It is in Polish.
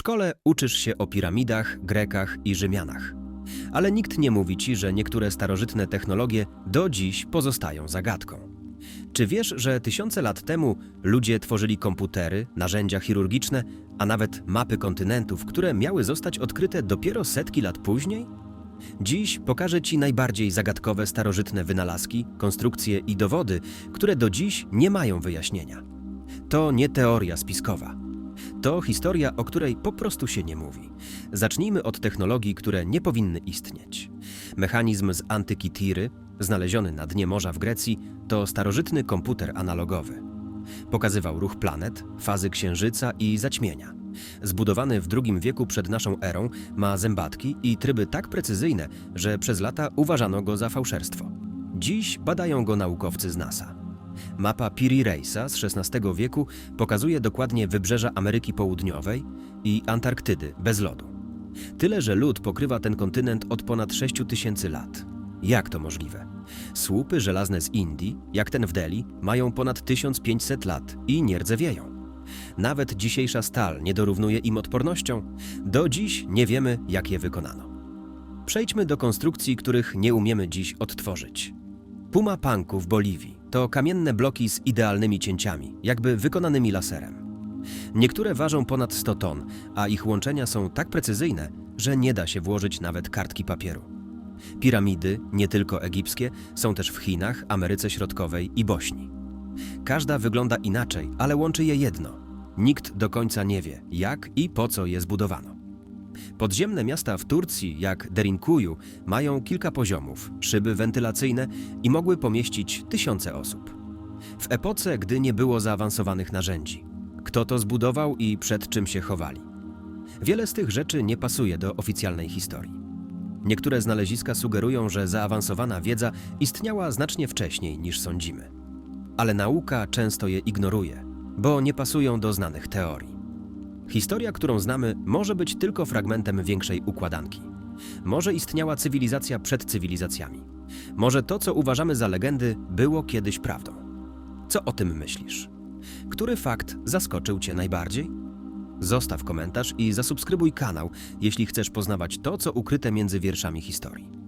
szkole uczysz się o piramidach, Grekach i Rzymianach. Ale nikt nie mówi ci, że niektóre starożytne technologie do dziś pozostają zagadką. Czy wiesz, że tysiące lat temu ludzie tworzyli komputery, narzędzia chirurgiczne, a nawet mapy kontynentów, które miały zostać odkryte dopiero setki lat później? Dziś pokażę Ci najbardziej zagadkowe starożytne wynalazki, konstrukcje i dowody, które do dziś nie mają wyjaśnienia. To nie teoria spiskowa. To historia, o której po prostu się nie mówi. Zacznijmy od technologii, które nie powinny istnieć. Mechanizm z antyki Tiry, znaleziony na dnie morza w Grecji, to starożytny komputer analogowy. Pokazywał ruch planet, fazy księżyca i zaćmienia. Zbudowany w II wieku przed naszą erą, ma zębatki i tryby tak precyzyjne, że przez lata uważano go za fałszerstwo. Dziś badają go naukowcy z NASA. Mapa Piri Reisa z XVI wieku pokazuje dokładnie wybrzeża Ameryki Południowej i Antarktydy bez lodu. Tyle, że lód pokrywa ten kontynent od ponad 6 tysięcy lat. Jak to możliwe? Słupy żelazne z Indii, jak ten w Delhi, mają ponad 1500 lat i nie rdzewieją. Nawet dzisiejsza stal nie dorównuje im odpornością. Do dziś nie wiemy, jak je wykonano. Przejdźmy do konstrukcji, których nie umiemy dziś odtworzyć. Puma Punku w Boliwii to kamienne bloki z idealnymi cięciami, jakby wykonanymi laserem. Niektóre ważą ponad 100 ton, a ich łączenia są tak precyzyjne, że nie da się włożyć nawet kartki papieru. Piramidy, nie tylko egipskie, są też w Chinach, Ameryce Środkowej i Bośni. Każda wygląda inaczej, ale łączy je jedno. Nikt do końca nie wie, jak i po co je zbudowano. Podziemne miasta w Turcji, jak Derinkuyu, mają kilka poziomów, szyby wentylacyjne i mogły pomieścić tysiące osób. W epoce, gdy nie było zaawansowanych narzędzi. Kto to zbudował i przed czym się chowali? Wiele z tych rzeczy nie pasuje do oficjalnej historii. Niektóre znaleziska sugerują, że zaawansowana wiedza istniała znacznie wcześniej niż sądzimy. Ale nauka często je ignoruje, bo nie pasują do znanych teorii. Historia, którą znamy, może być tylko fragmentem większej układanki. Może istniała cywilizacja przed cywilizacjami. Może to, co uważamy za legendy, było kiedyś prawdą. Co o tym myślisz? Który fakt zaskoczył Cię najbardziej? Zostaw komentarz i zasubskrybuj kanał, jeśli chcesz poznawać to, co ukryte między wierszami historii.